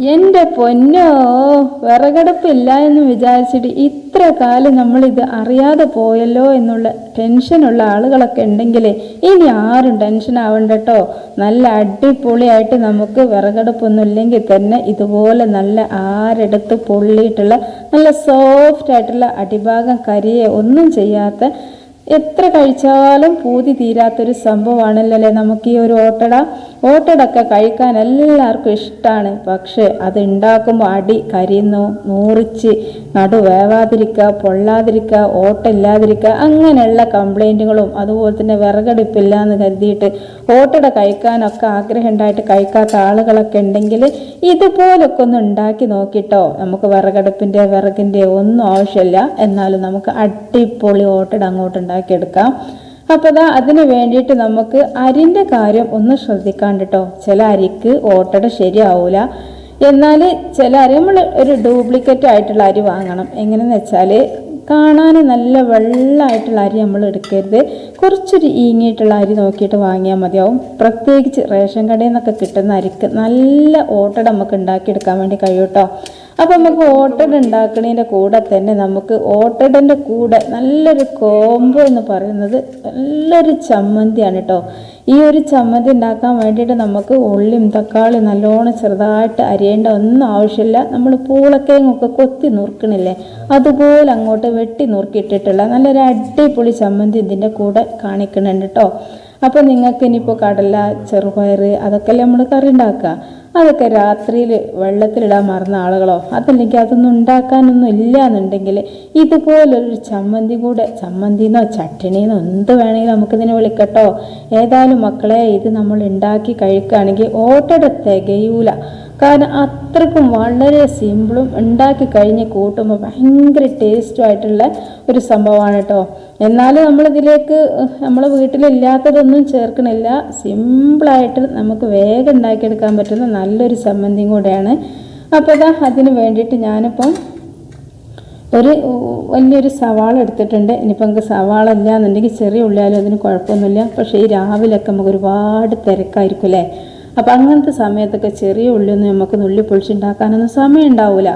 എന്റെ പൊന്നോ വിറകടുപ്പില്ല എന്ന് വിചാരിച്ചിട്ട് ഇത്ര കാലം നമ്മളിത് അറിയാതെ പോയല്ലോ എന്നുള്ള ടെൻഷനുള്ള ആളുകളൊക്കെ ഉണ്ടെങ്കിൽ ഇനി ആരും ടെൻഷൻ ആവണ്ട കേട്ടോ നല്ല അടിപൊളിയായിട്ട് നമുക്ക് വിറകടുപ്പൊന്നും ഇല്ലെങ്കിൽ തന്നെ ഇതുപോലെ നല്ല ആരെടുത്ത് പൊള്ളിയിട്ടുള്ള നല്ല സോഫ്റ്റ് ആയിട്ടുള്ള അടിഭാഗം കരിയെ ഒന്നും ചെയ്യാത്ത എത്ര കഴിച്ചാലും പൂതി തീരാത്തൊരു സംഭവമാണല്ലോ നമുക്ക് ഈ ഒരു ഓട്ടട? ഓട്ടടൊക്കെ കഴിക്കാൻ എല്ലാവർക്കും ഇഷ്ടമാണ് പക്ഷേ അത് ഉണ്ടാക്കുമ്പോൾ അടി കരിയുന്നു. നൂറിച്ച് നടു വേവാതിരിക്കുക പൊള്ളാതിരിക്കുക ഓട്ടില്ലാതിരിക്കുക അങ്ങനെയുള്ള കംപ്ലൈന്റുകളും അതുപോലെ തന്നെ വിറകടുപ്പില്ല എന്ന് കരുതിയിട്ട് ഓട്ടട കഴിക്കാനൊക്കെ ആഗ്രഹം ഉണ്ടായിട്ട് കഴിക്കാത്ത ആളുകളൊക്കെ ഉണ്ടെങ്കിൽ ഇതുപോലൊക്കെ ഒന്ന് ഉണ്ടാക്കി നോക്കിട്ടോ. നമുക്ക് വിറകടുപ്പിന്റെ വിറകിന്റെ ഒന്നും ആവശ്യമില്ല. എന്നാലും നമുക്ക് അടിപൊളി ഓട്ടട അങ്ങോട്ട് ഉണ്ടാക്കിയെടുക്കാം. അപ്പോൾ അതാ അതിന് വേണ്ടിയിട്ട് നമുക്ക് അരിന്റെ കാര്യം ഒന്ന് ശ്രദ്ധിക്കാണ്ട് കേട്ടോ ചില അരിക്ക് ഓട്ടട ശരിയാവൂല. എന്നാൽ ചില അരി നമ്മൾ ഒരു ഡ്യൂപ്ലിക്കേറ്റ് ആയിട്ടുള്ള അരി വാങ്ങണം. എങ്ങനെയെന്ന് വെച്ചാൽ കാണാൻ നല്ല വെള്ളമായിട്ടുള്ള അരി നമ്മൾ എടുക്കരുത്. കുറച്ചൊരു ഈങ്ങിയിട്ടുള്ള അരി നോക്കിയിട്ട് വാങ്ങിയാൽ മതിയാവും. പ്രത്യേകിച്ച് റേഷൻ കടയിൽ നിന്നൊക്കെ കിട്ടുന്ന അരിക്ക് നല്ല ഓട്ടട നമുക്ക് ഉണ്ടാക്കിയെടുക്കാൻ വേണ്ടി കഴിയും കേട്ടോ. അപ്പം നമുക്ക് ഓട്ടട ഉണ്ടാക്കുന്നതിന്റെ കൂടെ തന്നെ നമുക്ക് ഓട്ടടന്റെ കൂടെ നല്ലൊരു കോംബോ എന്ന് പറയുന്നത് നല്ലൊരു ചമ്മന്തിയാണ് കേട്ടോ ഈ ഒരു ചമ്മന്തി ഉണ്ടാക്കാൻ വേണ്ടിയിട്ട് നമുക്ക് ഉള്ളിയും തക്കാളിയും നല്ലോണം ചെറുതായിട്ട് അരിയേണ്ട ഒന്നും ആവശ്യമില്ല. നമ്മൾ പൂളക്കേങ്ങൊക്കെ കൊത്തി നുറുക്കണില്ലേ? അതുപോലെ അങ്ങോട്ട് വെട്ടി നുറുക്കിയിട്ടിട്ടുള്ള നല്ലൊരു അടിപൊളി ചമ്മന്തി ഇതിന്റെ കൂടെ കാണിക്കുന്നുണ്ട് കേട്ടോ അപ്പോൾ നിങ്ങൾക്ക് ഇനിയിപ്പോൾ കടല ചെറുപയർ അതൊക്കെയല്ലേ നമ്മൾ കറി ഉണ്ടാക്കുക. അതൊക്കെ രാത്രിയിൽ വെള്ളത്തിലിടാൻ മറന്ന ആളുകളോ അതല്ലെങ്കിൽ അതൊന്നും ഉണ്ടാക്കാനൊന്നും ഇല്ല എന്നുണ്ടെങ്കിൽ ഇതുപോലൊരു ചമ്മന്തി കൂടെ ചമ്മന്തിന്നോ ചട്ടിണിന്നോ എന്ത് വേണമെങ്കിലും നമുക്കിതിനെ വിളിക്കട്ടോ. ഏതായാലും മക്കളെ ഇത് നമ്മൾ ഉണ്ടാക്കി കഴിക്കുകയാണെങ്കിൽ ഓട്ടടത്തെ തികയൂല. കാരണം അത്രക്കും വളരെ സിമ്പിളും ഉണ്ടാക്കി കഴിഞ്ഞ് കൂട്ടുമ്പോൾ ഭയങ്കര ടേസ്റ്റും ആയിട്ടുള്ള ഒരു സംഭവമാണ് കേട്ടോ. എന്നാലും നമ്മളിതിലേക്ക് നമ്മളെ വീട്ടിലില്ലാത്തതൊന്നും ചേർക്കണില്ല. സിമ്പിളായിട്ട് നമുക്ക് വേഗം ഉണ്ടാക്കിയെടുക്കാൻ പറ്റുന്ന നല്ലൊരു സംബന്ധിയും കൂടെയാണ്. അപ്പോൾ ഇതാ അതിന് വേണ്ടിയിട്ട് ഞാനിപ്പം ഒരു വലിയൊരു സവാള എടുത്തിട്ടുണ്ട്. ഇനിയിപ്പോൾ നമുക്ക് സവാള ഇല്ല എന്നുണ്ടെങ്കിൽ ചെറിയ ഉള്ളിയാലും അതിന് കുഴപ്പമൊന്നുമില്ല. പക്ഷേ ഈ രാവിലെയൊക്കെ നമുക്ക് ഒരുപാട് തിരക്കായിരിക്കും അല്ലേ? അപ്പോൾ അങ്ങനത്തെ സമയത്തൊക്കെ ചെറിയ ഉള്ളിയൊന്നും നമുക്ക് നുള്ളി പൊളിച്ചുണ്ടാക്കാനൊന്നും സമയം ഉണ്ടാവില്ല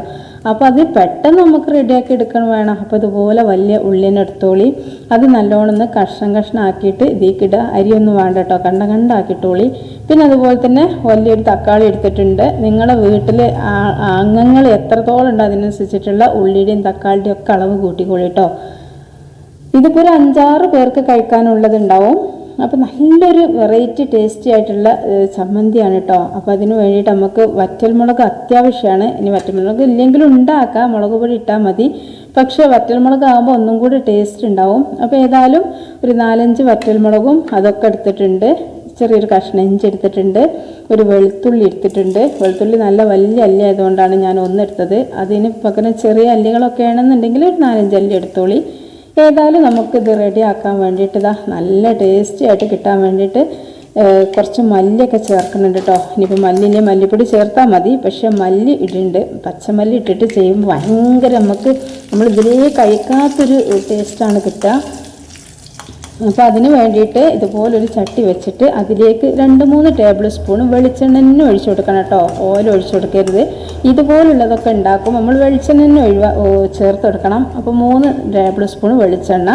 അപ്പോൾ അത് പെട്ടെന്ന് നമുക്ക് റെഡിയാക്കി എടുക്കണം വേണം. അപ്പോൾ ഇതുപോലെ വലിയ ഉള്ളിനെ എടുത്തോളി. അത് നല്ലോണം കഷ്ണം കഷ്ണം ആക്കിയിട്ട് ഇതിലേക്കിടുക അരിയൊന്നും വേണ്ട കേട്ടോ കണ്ട കണ്ടാക്കിട്ടോളി. പിന്നെ അതുപോലെ തന്നെ വലിയൊരു തക്കാളി എടുത്തിട്ടുണ്ട്. നിങ്ങളുടെ വീട്ടിൽ അംഗങ്ങൾ എത്രത്തോളം ഉണ്ട് അതിനനുസരിച്ചിട്ടുള്ള ഉള്ളിയുടെയും തക്കാളിയുടെയും ഒക്കെ അളവ് കൂട്ടിക്കോളി കേട്ടോ ഇതിപ്പോൾ ഒരു അഞ്ചാറ് പേർക്ക് കഴിക്കാനുള്ളതുണ്ടാവും. അപ്പോൾ നല്ലൊരു വെറൈറ്റി ടേസ്റ്റി ആയിട്ടുള്ള ചമ്മന്തിയാണ് കേട്ടോ അപ്പോൾ അതിന് വേണ്ടിയിട്ട് നമുക്ക് വറ്റൽമുളക് അത്യാവശ്യമാണ് ഇനി വറ്റൽമുളക് ഇല്ലെങ്കിലും ഉണ്ടാക്കാം. മുളക് പൊടി ഇട്ടാൽ മതി. പക്ഷേ വറ്റൽമുളക് ആകുമ്പോൾ ഒന്നും കൂടി ടേസ്റ്റ് ഉണ്ടാവും. അപ്പോൾ ഏതായാലും ഒരു നാലഞ്ച് വറ്റൽമുളകും അതൊക്കെ എടുത്തിട്ടുണ്ട്. ചെറിയൊരു കഷ്ണം ഇഞ്ചി എടുത്തിട്ടുണ്ട്. ഒരു വെളുത്തുള്ളി എടുത്തിട്ടുണ്ട്. വെളുത്തുള്ളി നല്ല വലിയ അല്ലി ആയതുകൊണ്ടാണ് ഞാൻ ഒന്നെടുത്തത് അതിന് പകരം ചെറിയ അല്ലികളൊക്കെ ആണെന്നുണ്ടെങ്കിൽ ഒരു നാലഞ്ച് അല്ലി എടുത്തോളി. ഏതായാലും നമുക്കിത് റെഡി ആക്കാൻ വേണ്ടിയിട്ട് ഇതാ നല്ല ടേസ്റ്റി ആയിട്ട് കിട്ടാൻ വേണ്ടിയിട്ട് കുറച്ച് മല്ലിയൊക്കെ ചേർക്കുന്നുണ്ട് കേട്ടോ ഇനിയിപ്പോൾ മല്ലിന്റെ മല്ലിപ്പൊടി ചേർത്താൽ മതി. പക്ഷേ മല്ലി ഇടുന്നുണ്ട് പച്ചമല്ലി ഇട്ടിട്ട് ചെയ്യുമ്പോൾ ഭയങ്കര നമുക്ക് നമ്മൾ ഇതിലേ കഴിക്കാത്തൊരു ടേസ്റ്റാണ് കിട്ടുക അപ്പോൾ അതിന് വേണ്ടിയിട്ട് ഇതുപോലൊരു ചട്ടി വെച്ചിട്ട് അതിലേക്ക് രണ്ട് മൂന്ന് ടേബിൾ സ്പൂൺ വെളിച്ചെണ്ണ തന്നെ ഒഴിച്ചു കൊടുക്കണം കേട്ടോ. ഓയിൽ ഒഴിച്ചു കൊടുക്കരുത്. ഇതുപോലുള്ളതൊക്കെ ഉണ്ടാക്കും നമ്മൾ വെളിച്ചെണ്ണ തന്നെ ഒഴിവാ ചേർത്ത് കൊടുക്കണം. അപ്പോൾ മൂന്ന് ടേബിൾ സ്പൂൺ വെളിച്ചെണ്ണ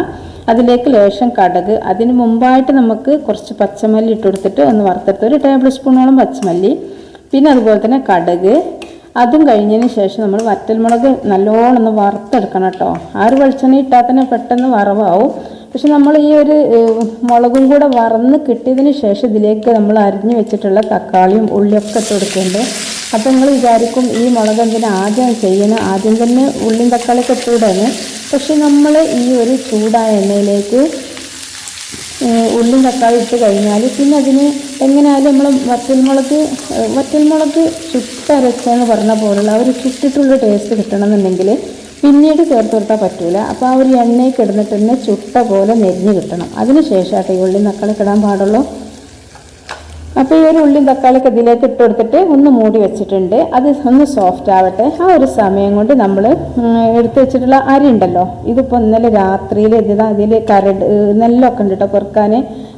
അതിലേക്ക് ലേശം കടക് അതിന് മുമ്പായിട്ട് നമുക്ക് കുറച്ച് പച്ചമല്ലി ഇട്ട് കൊടുത്തിട്ട് ഒന്ന് വറുത്തെടുത്ത് ഒരു ടേബിൾ സ്പൂണോളം പച്ചമല്ലി പിന്നെ അതുപോലെ തന്നെ കടക്. അതും കഴിഞ്ഞതിന് ശേഷം നമ്മൾ വറ്റൽമുളക് നല്ലോണം ഒന്ന് വറുത്തെടുക്കണം കേട്ടോ. ആ ഒരു വെളിച്ചെണ്ണ ഇട്ടാൽ തന്നെ പെട്ടെന്ന് വറവാവും. പക്ഷെ നമ്മൾ ഈ ഒരു മുളകും കൂടെ വറന്ന് കിട്ടിയതിന് ശേഷം ഇതിലേക്ക് നമ്മൾ അരിഞ്ഞു വെച്ചിട്ടുള്ള തക്കാളിയും ഉള്ളിയൊക്കെ ഇട്ട് അപ്പോൾ നിങ്ങൾ വിചാരിക്കും ഈ മുളക് എന്തിനാ ആദ്യം ചെയ്യണം? ആദ്യം തന്നെ ഉള്ളിയും തക്കാളിയൊക്കെ ഇട്ടുകൂടാണ് പക്ഷെ നമ്മൾ ഈ ഒരു ചൂടായ എണ്ണയിലേക്ക് ഉള്ളിയും തക്കാളി ഇട്ട് കഴിഞ്ഞാൽ പിന്നെ അതിന് എങ്ങനെയായാലും നമ്മൾ വറ്റൽമുളക് വറ്റൽമുളക് ചുട്ടരച്ചെന്ന് പറഞ്ഞ പോലുള്ള ഒരു ചുട്ടിട്ടുള്ള ടേസ്റ്റ് കിട്ടണമെന്നുണ്ടെങ്കിൽ പിന്നീട് ചേർത്ത് കൊടുത്താൽ പറ്റൂല. അപ്പോൾ ആ ഒരു എണ്ണയിൽ കിടന്നിട്ട് തന്നെ ചുട്ട പോലെ നെരിഞ്ഞ് കിട്ടണം. അതിന് ശേഷമാട്ടെ ഈ ഉള്ളി തക്കാളി കിടാൻ പാടുള്ളൂ. അപ്പോൾ ഈ ഒരു ഉള്ളിയും തക്കാളിയൊക്കെ ഇതിലേക്ക് ഇട്ട് കൊടുത്തിട്ട് ഒന്ന് മൂടി വെച്ചിട്ടുണ്ട്. അത് ഒന്ന് സോഫ്റ്റ് ആവട്ടെ. ആ ഒരു സമയം കൊണ്ട് നമ്മൾ എടുത്ത് വെച്ചിട്ടുള്ള അരി ഉണ്ടല്ലോ. ഇതിപ്പോൾ ഇന്നലെ രാത്രിയിൽ ഇത് അതിൽ കരട് നെല്ലൊക്കെ ഉണ്ട് കേട്ടോ പെറുക്കാൻ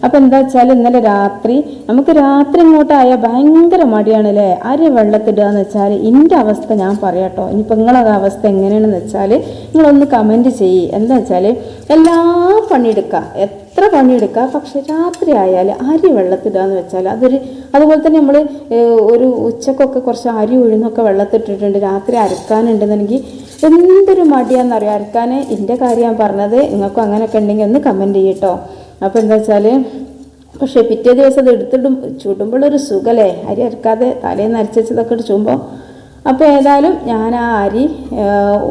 അപ്പം എന്താ വെച്ചാൽ ഇന്നലെ രാത്രി നമുക്ക് രാത്രി ഇങ്ങോട്ടായാൽ ഭയങ്കര മടിയാണ് അല്ലേ അരി വെള്ളത്തിടുക എന്ന് വെച്ചാൽ എന്റെ അവസ്ഥ ഞാൻ പറയാട്ടോ ഇനിയിപ്പോൾ നിങ്ങളുടെ അവസ്ഥ എങ്ങനെയാണെന്ന് വെച്ചാൽ നിങ്ങളൊന്ന് കമന്റ് ചെയ്യ്. എന്താ വെച്ചാൽ എല്ലാ പണിയെടുക്കുക എത്ര പണിയെടുക്കുക പക്ഷെ രാത്രി ആയാൽ അരി വെള്ളത്തിടുക എന്ന് വെച്ചാൽ അതൊരു അതുപോലെ തന്നെ നമ്മൾ ഒരു ഉച്ചക്കൊക്കെ കുറച്ച് അരി ഉഴുന്നൊക്കെ വെള്ളത്തിട്ടിട്ടുണ്ട്. രാത്രി അരക്കാനുണ്ടെന്നുണ്ടെങ്കിൽ എന്തൊരു മടിയാണെന്നറിയാം. അരക്കാൻ എന്റെ കാര്യം ഞാൻ പറഞ്ഞത് നിങ്ങൾക്കും അങ്ങനെയൊക്കെ ഉണ്ടെങ്കിൽ ഒന്ന് കമന്റ് ചെയ്യട്ടോ അപ്പോൾ എന്താ വെച്ചാൽ പക്ഷേ പിറ്റേ ദിവസം അത് എടുത്തിടും ചുടുമ്പോഴൊരു സുഖല്ലേ? അരി അരക്കാതെ തലേന്ന് അരച്ചതൊക്കെ ചുമ്പോൾ അപ്പോൾ ഏതായാലും ഞാൻ ആ അരി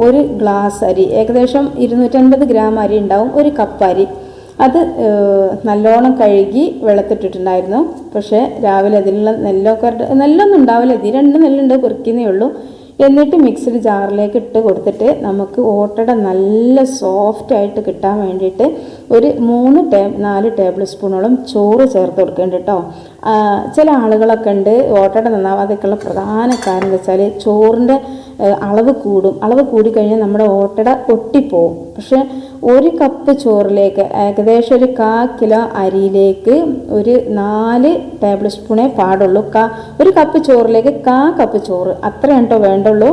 ഒരു ഗ്ലാസ് അരി ഏകദേശം ഇരുന്നൂറ്റൻപത് ഗ്രാം അരി ഉണ്ടാവും ഒരു കപ്പ് അരി. അത് നല്ലോണം കഴുകി വെള്ളത്തിട്ടിട്ടുണ്ടായിരുന്നു. പക്ഷേ രാവിലെ അതിലുള്ള നെല്ലൊക്കെ നെല്ലൊന്നും ഉണ്ടാവില്ല. ഇത് രണ്ട് നെല്ലുണ്ട് പെറുക്കുന്നേ ഉള്ളൂ. എന്നിട്ട് മിക്സിഡ് ജാറിലേക്ക് ഇട്ട് കൊടുത്തിട്ട് നമുക്ക് ഓട്ടട നല്ല സോഫ്റ്റ് ആയിട്ട് കിട്ടാൻ വേണ്ടിയിട്ട് ഒരു മൂന്ന് ടേ നാല് ടേബിൾ സ്പൂണോളം ചോറ് ചേർത്ത് കൊടുക്കേണ്ട കേട്ടോ ചില ആളുകളൊക്കെ ഉണ്ട് ഓട്ടയുടെ നന്നാവാതെയൊക്കെയുള്ള പ്രധാന കാരണം എന്താ വെച്ചാൽ ചോറിന്റെ അളവ് കൂടും. അളവ് കൂടിക്കഴിഞ്ഞാൽ നമ്മുടെ ഓട്ടട ഒട്ടിപ്പോവും പക്ഷെ ഒരു കപ്പ് ചോറിലേക്ക് ഏകദേശം ഒരു കാ കിലോ അരിയിലേക്ക് ഒരു നാല് ടേബിൾ സ്പൂണേ പാടുള്ളൂ. കാ ഒരു കപ്പ് ചോറിലേക്ക് കാ കപ്പ് ചോറ് അത്രയാണ് കേട്ടോ വേണ്ടുള്ളൂ.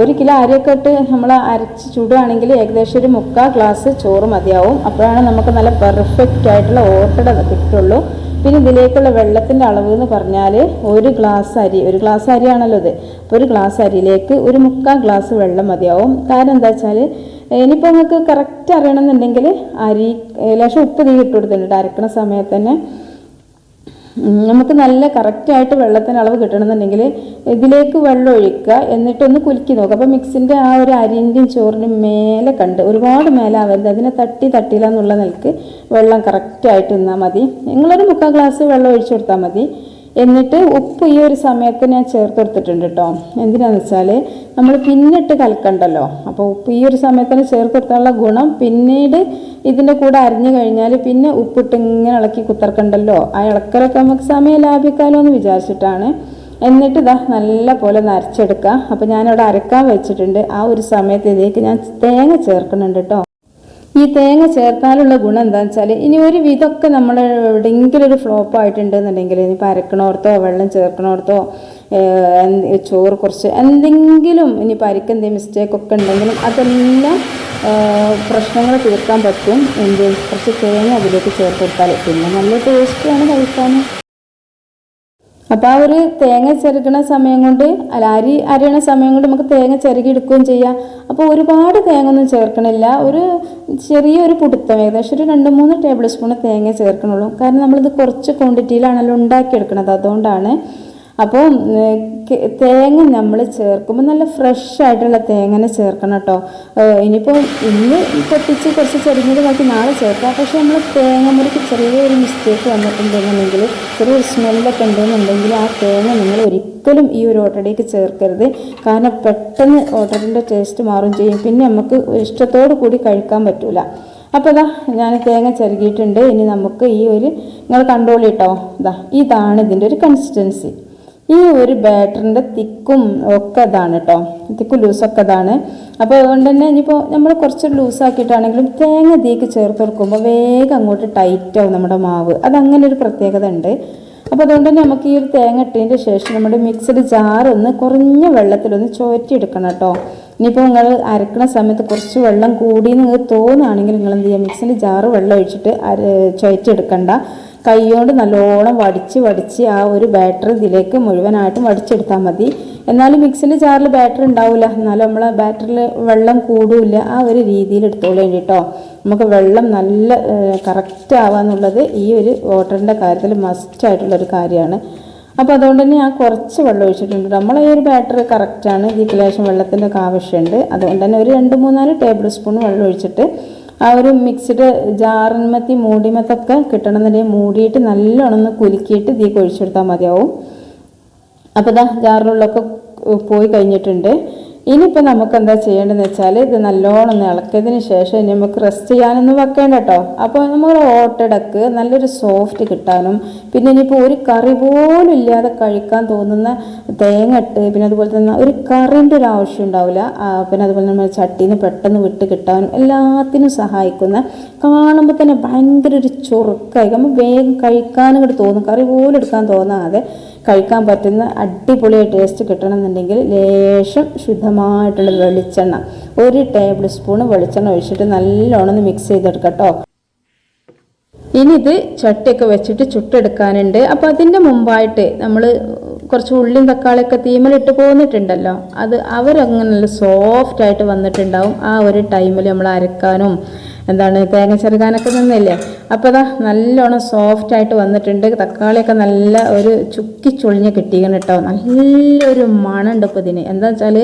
ഒരു കിലോ അരിയൊക്കെ ഇട്ട് നമ്മൾ അരച്ച് ചുടുകയാണെങ്കിൽ ഏകദേശം ഒരു മുക്കാൽ ഗ്ലാസ് ചോറ് മതിയാവും. അപ്പോഴാണ് നമുക്ക് നല്ല പെർഫെക്റ്റ് ആയിട്ടുള്ള ഓട്ടട കിട്ടുള്ളൂ. പിന്നെ ഇതിലേക്കുള്ള വെള്ളത്തിന്റെ അളവ് എന്ന് പറഞ്ഞാൽ ഒരു ഗ്ലാസ് അരി ഒരു ഗ്ലാസ് അരിയാണല്ലോ ഇത്. അപ്പോൾ ഒരു ഗ്ലാസ് അരിയിലേക്ക് ഒരു മുക്കാൽ ഗ്ലാസ് വെള്ളം മതിയാവും. കാരണം എന്താ വെച്ചാൽ ഇനിയിപ്പോൾ നിങ്ങൾക്ക് കറക്റ്റ് അറിയണമെന്നുണ്ടെങ്കിൽ അരി ലേശം ഉപ്പ് തീ ഇട്ട് കൊടുത്തിട്ടുണ്ട്. അരക്കണ സമയത്ത് തന്നെ നമുക്ക് നല്ല കറക്റ്റായിട്ട് വെള്ളത്തിന് അളവ് കിട്ടണമെന്നുണ്ടെങ്കിൽ ഇതിലേക്ക് വെള്ളം ഒഴിക്കുക എന്നിട്ടൊന്ന് കുലുക്കി നോക്കുക. അപ്പോൾ മിക്സിന്റെ ആ ഒരു അരിന്റെയും ചോറിന്റെയും മേലെ കണ്ട് ഒരുപാട് മേലെ ആവരുത്. അതിനെ തട്ടി തട്ടിയില്ല എന്നുള്ള നിലയ്ക്ക് വെള്ളം കറക്റ്റായിട്ട് നിന്നാൽ മതി. നിങ്ങളൊരു മുക്കാൽ ഗ്ലാസ് വെള്ളം ഒഴിച്ചു കൊടുത്താൽ മതി. എന്നിട്ട് ഉപ്പ് ഈ ഒരു സമയത്ത് ഞാൻ ചേർത്ത് കൊടുത്തിട്ടുണ്ട് കേട്ടോ എന്തിനാന്ന് വെച്ചാൽ നമ്മൾ പിന്നിട്ട് കലക്കണ്ടല്ലോ. അപ്പോൾ ഉപ്പ് ഈ ഒരു സമയത്തിന് ചേർത്ത് കൊടുത്താലുള്ള ഗുണം പിന്നീട് ഇതിന്റെ കൂടെ അരിഞ്ഞു കഴിഞ്ഞാൽ പിന്നെ ഉപ്പിട്ട് ഇങ്ങനെ ഇളക്കി കുത്തർക്കണ്ടല്ലോ ആ ഇളക്കലൊക്കെ നമുക്ക് സമയം ലാഭിക്കാമല്ലോ എന്ന് വിചാരിച്ചിട്ടാണ്. എന്നിട്ട് ഇതാ നല്ല പോലെ നരച്ചെടുക്കുക അപ്പോൾ ഞാനിവിടെ അരക്കാൻ വെച്ചിട്ടുണ്ട്. ആ ഒരു സമയത്ത് ഇതിലേക്ക് ഞാൻ തേങ്ങ ചേർക്കുന്നുണ്ട് കേട്ടോ ഈ തേങ്ങ ചേർത്താലുള്ള ഗുണം എന്താണെന്ന് വെച്ചാൽ ഇനി ഒരു വിധമൊക്കെ നമ്മൾ എവിടെയെങ്കിലും ഒരു ഫ്ലോപ്പ് ആയിട്ടുണ്ടെന്നുണ്ടെങ്കിൽ ഇനി പരക്കണോർത്തോ വെള്ളം ചേർക്കണോർത്തോ ചോറ് കുറച്ച് എന്തെങ്കിലും ഇനി പരിക്ക് എന്തെങ്കിലും മിസ്റ്റേക്ക് ഒക്കെ ഉണ്ടെങ്കിലും അതെല്ലാം പ്രശ്നങ്ങൾ തീർക്കാൻ പറ്റും. എന്ത് കുറച്ച് തേങ്ങ അതിലേക്ക് ചേർത്ത് കൊടുത്താൽ പിന്നെ നല്ല ടേസ്റ്റിയാണ് കഴിക്കാൻ അപ്പോൾ ആ ഒരു തേങ്ങ ചെറുക്കണ സമയം കൊണ്ട് അല്ല അരി അരയണ സമയം കൊണ്ട് നമുക്ക് തേങ്ങ ചെറുകി എടുക്കുകയും ചെയ്യാം. അപ്പോൾ ഒരുപാട് തേങ്ങ ഒന്നും ചേർക്കണില്ല. ഒരു ചെറിയൊരു പുടുത്തം ഏകദേശം ഒരു രണ്ട് മൂന്ന് ടേബിൾ സ്പൂൺ തേങ്ങ ചേർക്കണുള്ളൂ. കാരണം നമ്മളിത് കുറച്ച് ക്വാണ്ടിറ്റിയിലാണല്ലോ ഉണ്ടാക്കിയെടുക്കണത്. അതുകൊണ്ടാണ് അപ്പോൾ തേങ്ങ നമ്മൾ ചേർക്കുമ്പോൾ നല്ല ഫ്രഷ് ആയിട്ടുള്ള തേങ്ങനെ ചേർക്കണം കേട്ടോ. ഇനിയിപ്പോൾ ഇന്ന് പൊട്ടിച്ച് കുറച്ച് ചെറിയത് ബാക്കി നാളെ ചേർക്കാം. പക്ഷേ നമ്മൾ തേങ്ങ മുറിക്ക് ചെറിയൊരു മിസ്റ്റേക്ക് വന്നിട്ടുണ്ടെന്നുണ്ടെങ്കിൽ ചെറിയൊരു സ്മെല്ലൊക്കെ ഉണ്ടെന്നുണ്ടെങ്കിൽ ആ തേങ്ങ നിങ്ങൾ ഒരിക്കലും ഈ ഒരു ഓട്ടടയ്ക്ക് ചേർക്കരുത്. കാരണം പെട്ടെന്ന് ഓട്ടറിന്റെ ടേസ്റ്റ് മാറും ചെയ്യും. പിന്നെ നമുക്ക് ഇഷ്ടത്തോടു കൂടി കഴിക്കാൻ പറ്റൂല. അപ്പോൾ ഇതാ ഞാൻ തേങ്ങ ചെറുകിയിട്ടുണ്ട്. ഇനി നമുക്ക് ഈ ഒരു നിങ്ങൾ കണ്ടോളി കേട്ടോ. ഇതാ ഇതാണ് ഇതിന്റെ ഒരു കൺസിസ്റ്റൻസി ഈ ഒരു ബാറ്ററിന്റെ തിക്കും ഒക്കെ അതാണ് കേട്ടോ തിക്കും ലൂസൊക്കെ അതാണ് അപ്പോൾ അതുകൊണ്ട് തന്നെ ഇനിയിപ്പോൾ നമ്മൾ കുറച്ച് ലൂസാക്കിയിട്ടാണെങ്കിലും തേങ്ങ തീക്ക് ചേർത്ത് കൊടുക്കുമ്പോൾ വേഗം അങ്ങോട്ട് ടൈറ്റാവും നമ്മുടെ മാവ്. അതങ്ങനെ ഒരു പ്രത്യേകത ഉണ്ട് അപ്പോൾ അതുകൊണ്ട് തന്നെ നമുക്ക് ഈ ഒരു തേങ്ങ ഇട്ടതിന്റെ ശേഷം നമ്മുടെ മിക്സഡ് ജാറൊന്ന് കുറഞ്ഞ വെള്ളത്തിലൊന്ന് ചോറ്റിയെടുക്കണം കേട്ടോ ഇനിയിപ്പോൾ നിങ്ങൾ അരക്കണ സമയത്ത് കുറച്ച് വെള്ളം കൂടി നിങ്ങൾക്ക് തോന്നുകയാണെങ്കിൽ നിങ്ങൾ എന്ത് ചെയ്യുക മിക്സിന്റെ ജാറ് വെള്ളം ഒഴിച്ചിട്ട് അര ചുവറ്റെടുക്കണ്ട കൈകൊണ്ട് നല്ലോണം വടിച്ച് വടിച്ച് ആ ഒരു ബാറ്റർ ഇതിലേക്ക് മുഴുവനായിട്ടും വടിച്ചെടുത്താൽ മതി. എന്നാലും മിക്സിന്റെ ജാറിൽ ബാറ്റർ ഉണ്ടാവില്ല എന്നാലും നമ്മൾ ബാറ്ററിൽ വെള്ളം കൂടില്ല. ആ ഒരു രീതിയിൽ എടുത്തോളേണ്ടി കേട്ടോ നമുക്ക് വെള്ളം നല്ല കറക്റ്റ് ആവാന്നുള്ളത് ഈ ഒരു വാട്ടറിന്റെ കാര്യത്തിൽ മസ്റ്റ് ആയിട്ടുള്ളൊരു കാര്യമാണ്. അപ്പോൾ അതുകൊണ്ട് തന്നെ ഞാൻ കുറച്ച് വെള്ളം ഒഴിച്ചിട്ടുണ്ട്. നമ്മൾ ഈ ഒരു ബാറ്ററി കറക്റ്റാണ് ഈ ലേശം വെള്ളത്തിന്റെ ഒക്കെ ആവശ്യമുണ്ട്. അതുകൊണ്ട് തന്നെ ഒരു രണ്ട് മൂന്നാൽ ടേബിൾ സ്പൂൺ വെള്ളം ഒഴിച്ചിട്ട് ആ ഒരു മിക്സ്ഡ് ജാറിന്മത്തി മൂടിമത്തൊക്കെ കിട്ടണമെന്നുണ്ടെങ്കിൽ മൂടിയിട്ട് നല്ലോണം ഒന്ന് കുലുക്കിയിട്ട് തീ കൊഴിച്ചെടുത്താൽ മതിയാവും. അപ്പോൾ ഇതാ ജാറിനുള്ളൊക്കെ പോയി കഴിഞ്ഞിട്ടുണ്ട്. ഇനിയിപ്പോൾ നമുക്ക് എന്താ ചെയ്യേണ്ടതെന്ന് വെച്ചാൽ ഇത് നല്ലോണം ഇളക്കിയതിന് ശേഷം ഇനി നമുക്ക് റെസ്റ്റ് ചെയ്യാനൊന്നും വെക്കേണ്ട കേട്ടോ അപ്പോൾ നമ്മൾ ഓട്ടടക്ക് നല്ലൊരു സോഫ്റ്റ് കിട്ടാനും പിന്നെ ഇനിയിപ്പോൾ ഒരു കറി പോലും ഇല്ലാതെ കഴിക്കാൻ തോന്നുന്ന തേങ്ങ ഇട്ട് പിന്നെ അതുപോലെ തന്നെ ഒരു കറിന്റെ ഒരു ആവശ്യം ഉണ്ടാവില്ല. പിന്നെ അതുപോലെ നമ്മൾ ചട്ടിയിൽ നിന്ന് പെട്ടെന്ന് വിട്ട് കിട്ടാനും എല്ലാത്തിനും സഹായിക്കുന്ന കാണുമ്പോൾ തന്നെ ഭയങ്കര ഒരു ചൊറുക്കായി. നമ്മൾ വേഗം കഴിക്കാനും കൂടി തോന്നും. കറി പോലും എടുക്കാൻ തോന്നാതെ കഴിക്കാൻ പറ്റുന്ന അടിപൊളിയായി ടേസ്റ്റ് കിട്ടണമെന്നുണ്ടെങ്കിൽ ലേശം ശുദ്ധമായിട്ടുള്ള വെളിച്ചെണ്ണ. ഒരു ടേബിൾ സ്പൂൺ വെളിച്ചെണ്ണ ഒഴിച്ചിട്ട് നല്ലോണം ഒന്ന് മിക്സ് ചെയ്തെടുക്കാം കേട്ടോ ഇനി ഇത് ചട്ടിയൊക്കെ വെച്ചിട്ട് ചുട്ടെടുക്കാനുണ്ട്. അപ്പോൾ അതിന്റെ മുമ്പായിട്ട് നമ്മൾ കുറച്ച് ഉള്ളിയും തക്കാളിയൊക്കെ തീമലിട്ട് പോന്നിട്ടുണ്ടല്ലോ. അത് അവരങ്ങനെ സോഫ്റ്റ് ആയിട്ട് വന്നിട്ടുണ്ടാവും. ആ ഒരു ടൈമിൽ നമ്മൾ അരക്കാനും എന്താണ് തേങ്ങ ചെറുകാനൊക്കെ നിന്നില്ലേ? അപ്പോൾ അതാ നല്ലോണം സോഫ്റ്റ് ആയിട്ട് വന്നിട്ടുണ്ട്. തക്കാളിയൊക്കെ നല്ല ഒരു ചുക്കി ചൊളിഞ്ഞ് കിട്ടിയാണ് കേട്ടോ. നല്ലൊരു മണമുണ്ട് ഇപ്പോൾ ഇതിന്. എന്താ വെച്ചാൽ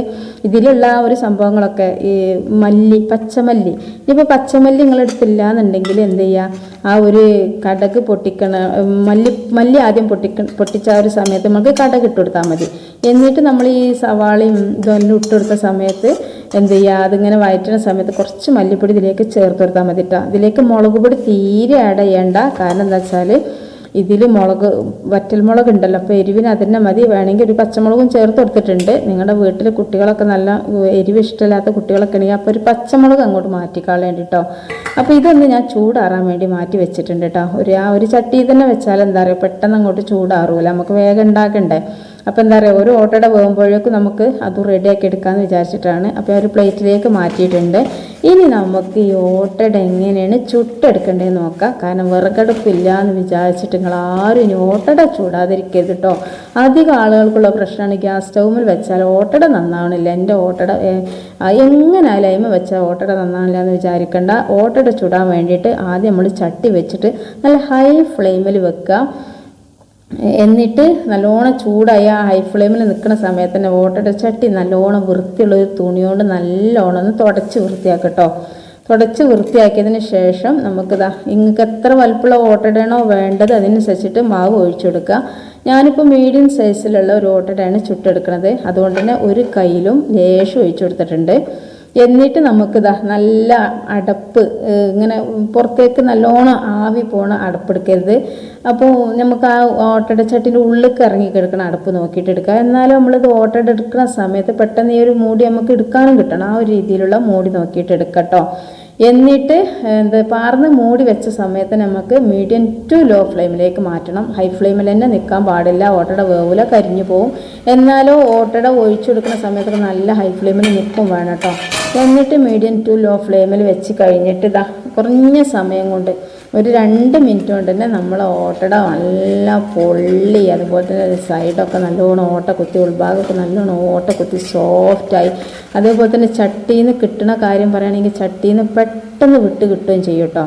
ഇതിലുള്ള ഒരു സംഭവങ്ങളൊക്കെ ഈ മല്ലി പച്ചമല്ലി. ഇനിയിപ്പോൾ പച്ചമല്ലി നിങ്ങളെടുത്തില്ല എന്നുണ്ടെങ്കിൽ എന്ത് ചെയ്യുക ആ ഒരു കടക് പൊട്ടിക്കണ മല്ലി മല്ലി ആദ്യം പൊട്ടിക്ക പൊട്ടിച്ച ഒരു സമയത്ത് നമുക്ക് കടക് ഇട്ട് കൊടുത്താൽ മതി. എന്നിട്ട് നമ്മൾ ഈ സവാളയും ഇതെല്ലാം ഇട്ട് കൊടുത്ത സമയത്ത് എന്ത് ചെയ്യുക അതിങ്ങനെ വയറ്റുന്ന സമയത്ത് കുറച്ച് മല്ലിപ്പൊടി ഇതിലേക്ക് ചേർത്ത് കൊടുത്താൽ മതി കേട്ടോ ഇതിലേക്ക് മുളക് പൊടി തീരെ ആഡ് ചെയ്യേണ്ട. കാരണം എന്താ വെച്ചാൽ ഇതിൽ മുളക് വറ്റൽ മുളക് ഉണ്ടല്ലോ. അപ്പോൾ എരിവിന് അതിനെ മതി. വേണമെങ്കിൽ ഒരു പച്ചമുളകും ചേർത്ത് കൊടുത്തിട്ടുണ്ട്. നിങ്ങളുടെ വീട്ടിൽ കുട്ടികളൊക്കെ നല്ല എരിവ് ഇഷ്ടമില്ലാത്ത കുട്ടികളൊക്കെ ഉണ്ടെങ്കിൽ അപ്പോൾ ഒരു പച്ചമുളക് അങ്ങോട്ട് മാറ്റിക്കളയേണ്ടി കേട്ടോ അപ്പോൾ ഇതൊന്ന് ഞാൻ ചൂടാറാൻ വേണ്ടി മാറ്റി വെച്ചിട്ടുണ്ട് കേട്ടോ ഒരു ആ ഒരു ചട്ടിയിൽ തന്നെ വെച്ചാൽ എന്താ പറയുക പെട്ടെന്ന് അങ്ങോട്ട് ചൂടാറൂല. നമുക്ക് വേഗം ഉണ്ടാക്കണ്ടേ? അപ്പോൾ എന്താ പറയുക ഒരു ഓട്ടോടെ പോകുമ്പോഴേക്കും നമുക്ക് അത് റെഡിയാക്കി എടുക്കാമെന്ന് വിചാരിച്ചിട്ടാണ്. അപ്പോൾ ഒരു പ്ലേറ്റിലേക്ക് മാറ്റിയിട്ടുണ്ട്. ഇനി നമുക്ക് ഈ ഓട്ടട എങ്ങനെയാണ് ചുട്ടെടുക്കേണ്ടതെന്ന് നോക്കാം. കാരണം വിറകടുപ്പില്ല എന്ന് വിചാരിച്ചിട്ട് നിങ്ങൾ ആരും ഇനി ഓട്ടട ചൂടാതിരിക്കരുത് കേട്ടോ. അധികം ആളുകൾക്കുള്ള പ്രശ്നമാണ് ഗ്യാസ് സ്റ്റൗമിൽ വെച്ചാൽ ഓട്ടട നന്നാവണില്ല. എന്റെ ഓട്ടട എങ്ങനെ ലൈമ വെച്ചാൽ ഓട്ടട നന്നാവില്ല എന്ന് വിചാരിക്കേണ്ട. ഓട്ടട ചുടാൻ വേണ്ടിയിട്ട് ആദ്യം നമ്മൾ ചട്ടി വെച്ചിട്ട് നല്ല ഹൈ ഫ്ലെയിമിൽ വെക്കുക. എന്നിട്ട് നല്ലോണം ചൂടായി ആ ഹൈ ഫ്ലെയിമിൽ നിൽക്കുന്ന സമയത്ത് തന്നെ ഓട്ടയുടെ ചട്ടി നല്ലോണം വൃത്തിയുള്ള ഒരു തുണി കൊണ്ട് നല്ലോണം ഒന്ന് തുടച്ച് വൃത്തിയാക്കട്ടോ തുടച്ച് വൃത്തിയാക്കിയതിന് ശേഷം നമുക്കിതാ നിങ്ങൾക്ക് എത്ര വലുപ്പുള്ള ഓട്ടടയാണോ വേണ്ടത് അതിനനുസരിച്ചിട്ട് മാവ് ഒഴിച്ചു കൊടുക്കുക ഞാനിപ്പോൾ മീഡിയം സൈസിലുള്ള ഒരു ഓട്ടടയാണ് ചുട്ടെടുക്കുന്നത് അതുകൊണ്ട് തന്നെ ഒരു കയ്യിലും ലേശം ഒഴിച്ചു കൊടുത്തിട്ടുണ്ട്. എന്നിട്ട് നമുക്ക് നമുക്കിതാ നല്ല അടപ്പ് ഇങ്ങനെ പുറത്തേക്ക് നല്ലോണം ആവി പോണ അടപ്പെടുക്കരുത്. അപ്പോൾ നമുക്ക് ആ ഓട്ടട ചട്ടിന്റെ ഉള്ളിലേക്ക് ഇറങ്ങി കിടക്കണം അടപ്പ് നോക്കിയിട്ട് എടുക്കുക. എന്നാലും നമ്മളിത് ഓട്ടട എടുക്കുന്ന സമയത്ത് പെട്ടെന്ന് ഈ ഒരു മൂടി നമുക്ക് എടുക്കാനും കിട്ടണം. ആ ഒരു രീതിയിലുള്ള മൂടി നോക്കിയിട്ട് എടുക്കട്ടോ. എന്നിട്ട് എന്ത് പാർന്ന് മൂടി വെച്ച സമയത്ത് നമുക്ക് മീഡിയം ടു ലോ ഫ്ലെയിമിലേക്ക് മാറ്റണം. ഹൈ ഫ്ലെയിമിൽ തന്നെ നിൽക്കാൻ പാടില്ല. ഓട്ടട വേവില കരിഞ്ഞു പോവും. എന്നാലോ ഓട്ടട ഒഴിച്ചു കൊടുക്കുന്ന സമയത്തൊക്കെ നല്ല ഹൈ ഫ്ലെയിമിൽ നിൽക്കും വേണം കേട്ടോ എന്നിട്ട് മീഡിയം ടു ലോ ഫ്ലെയിമിൽ വെച്ച് കഴിഞ്ഞിട്ട് ഇതാ കുറഞ്ഞ സമയം കൊണ്ട് ഒരു രണ്ട് മിനിറ്റ് കൊണ്ട് തന്നെ നമ്മൾ ഓട്ടട നല്ല പൊള്ളി അതുപോലെ തന്നെ സൈഡൊക്കെ നല്ലോണം ഓട്ട കുത്തി ഉൾഭാഗമൊക്കെ നല്ലോണം ഓട്ട കുത്തി സോഫ്റ്റായി അതേപോലെ തന്നെ ചട്ടിയിൽ നിന്ന് കിട്ടുന്ന കാര്യം പറയുകയാണെങ്കിൽ ചട്ടിയിൽ നിന്ന് പെട്ടെന്ന് വിട്ട് കിട്ടുകയും ചെയ്യും കേട്ടോ.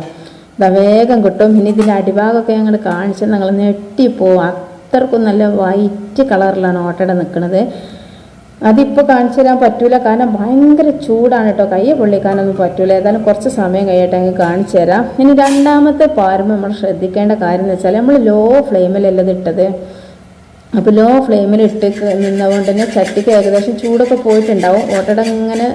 വേഗം കിട്ടും. പിന്നെ ഇതിന്റെ അടിഭാഗമൊക്കെ ഞങ്ങൾ കാണിച്ചാൽ ഞങ്ങൾ ഞെട്ടിപ്പോവും. അത്രക്കും നല്ല വൈറ്റ് കളറിലാണ് ഓട്ടട നിൽക്കുന്നത് അതിപ്പോൾ കാണിച്ചു തരാൻ പറ്റൂല. കാരണം ഭയങ്കര ചൂടാണ് കേട്ടോ കയ്യെ പൊള്ളിക്കാനൊന്നും പറ്റൂല. ഏതായാലും കുറച്ച് സമയം കഴിയട്ടെ അങ്ങ് കാണിച്ചു തരാം. ഇനി രണ്ടാമത്തെ പാരമ്പ് നമ്മൾ ശ്രദ്ധിക്കേണ്ട കാര്യം എന്ന് വെച്ചാൽ നമ്മൾ ലോ ഫ്ലെയിമിലല്ലത് ഇട്ടത്? അപ്പോൾ ലോ ഫ്ലെയിമിൽ ഇട്ട് നിന്നതുകൊണ്ട് തന്നെ ചട്ടിക്ക് ഏകദേശം ചൂടൊക്കെ പോയിട്ടുണ്ടാവും. ഓട്ടട ഇങ്ങനെ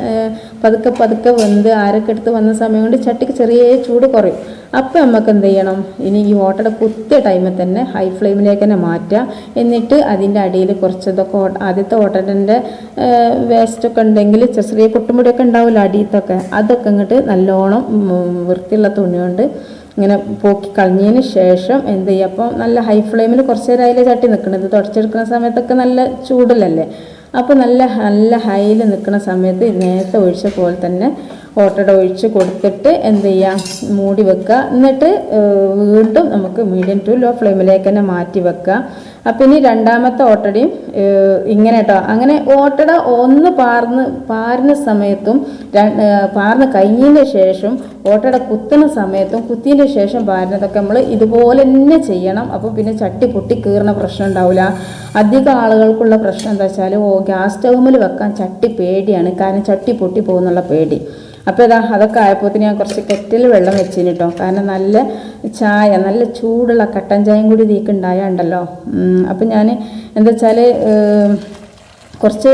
പതുക്കെ പതുക്കെ വെന്ത് ആരൊക്കെ എടുത്ത് വന്ന സമയം കൊണ്ട് ചട്ടിക്ക് ചെറിയ ചൂട് കുറയും. അപ്പോൾ നമുക്ക് എന്ത് ചെയ്യണം? ഇനി ഈ ഓട്ടട കുത്തിയ ടൈമിൽ തന്നെ ഹൈ ഫ്ലെയിമിലേക്ക് തന്നെ മാറ്റുക. എന്നിട്ട് അതിന്റെ അടിയിൽ കുറച്ച് ഇതൊക്കെ ഓ- ആദ്യത്തെ ഓട്ടടന്റെ വേസ്റ്റൊക്കെ ഉണ്ടെങ്കിൽ ചെറിയ പൊട്ടുമുടിയൊക്കെ ഉണ്ടാവില്ല അടിയത്തൊക്കെ അതൊക്കെ ഇങ്ങോട്ട് നല്ലോണം വൃത്തിയുള്ള തുണി കൊണ്ട് ഇങ്ങനെ പോക്കി കളഞ്ഞതിന് ശേഷം എന്ത് ചെയ്യുക അപ്പോൾ നല്ല ഹൈ ഫ്ലെയിമിൽ കുറച്ച് നേരം അതിൽ ചട്ടി നിൽക്കുന്നത് തുടച്ചെടുക്കുന്ന സമയത്തൊക്കെ നല്ല ചൂടിലല്ലേ അപ്പോൾ നല്ല നല്ല ഹൈയിൽ നിൽക്കുന്ന സമയത്ത് നേരത്തെ ഒഴിച്ച പോലെ തന്നെ ഓട്ടട ഒഴിച്ച് കൊടുത്തിട്ട് എന്ത് ചെയ്യുക മൂടി വെക്കുക എന്നിട്ട് വീണ്ടും നമുക്ക് മീഡിയം ടു ലോ ഫ്ലെയിമിലേക്ക് തന്നെ മാറ്റി വെക്കുക അപ്പം ഇനി രണ്ടാമത്തെ ഓട്ടടയും ഇങ്ങനെ കേട്ടോ അങ്ങനെ ഓട്ടട ഒന്ന് പാർന്ന് പാരുന്ന സമയത്തും പാർന്ന് കഴിഞ്ഞതിന് ശേഷം ഓട്ടട കുത്തുന്ന സമയത്തും കുത്തിയതിന് ശേഷം പാരുന്നതൊക്കെ നമ്മൾ ഇതുപോലെ തന്നെ ചെയ്യണം. അപ്പോൾ പിന്നെ ചട്ടി പൊട്ടി കീറുന്ന പ്രശ്നം ഉണ്ടാവില്ല അധികം ആളുകൾക്കുള്ള പ്രശ്നം എന്താ വെച്ചാൽ ഓ ഗ്യാസ് സ്റ്റൗമിൽ വെക്കാൻ ചട്ടി പേടിയാണ്. കാരണം ചട്ടി പൊട്ടി പോകുന്നുള്ള പേടി. അപ്പോൾ ഇതാ അതൊക്കെ ആയപ്പോൾ ഞാൻ കുറച്ച് കെറ്റിൽ വെള്ളം വെച്ചിന് കേട്ടോ. കാരണം നല്ല ചായ നല്ല ചൂടുള്ള കട്ടൻ ചായയും കൂടി ഇതിലേക്ക് ഉണ്ടായുണ്ടല്ലോ. അപ്പം ഞാൻ എന്താ വെച്ചാൽ കുറച്ച്